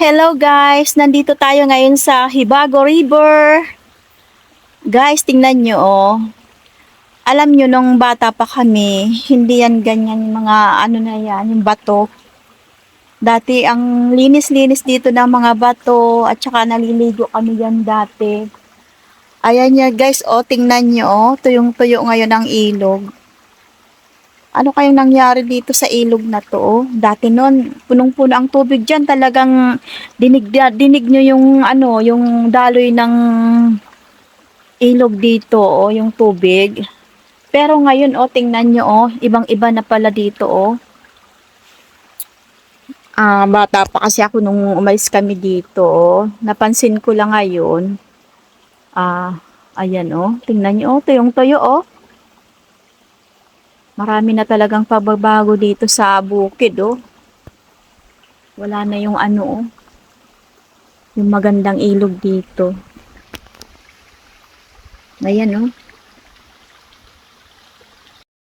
Hello guys, nandito tayo ngayon sa Hibago River. Guys, tingnan nyo oh. Alam nyo nung bata pa kami, hindi yan ganyan yung mga ano na yan, yung bato. Dati ang linis-linis dito ng mga bato at saka naliligo kami yan dati. Ayan niya guys, oh tingnan nyo oh, tuyong-tuyo ngayon ang ilog. Ano kayong nangyari dito sa ilog na to? oh? Dati noon, punong-puno ang tubig diyan, talagang dinig dinig nyo yung ano, yung daloy ng ilog dito, oh, yung tubig. Pero ngayon, oh, tingnan nyo, oh, ibang-iba na pala dito, oh. Ah, bata pa kasi ako nung umalis kami dito, oh. Napansin ko lang ngayon. Ah, ayan, oh. Tingnan nyo, oh, tuyong-tuyo, oh. Marami na talagang pababago dito sa bukid, oh. Wala na yung ano, oh. Yung magandang ilog dito. Ayan, oh.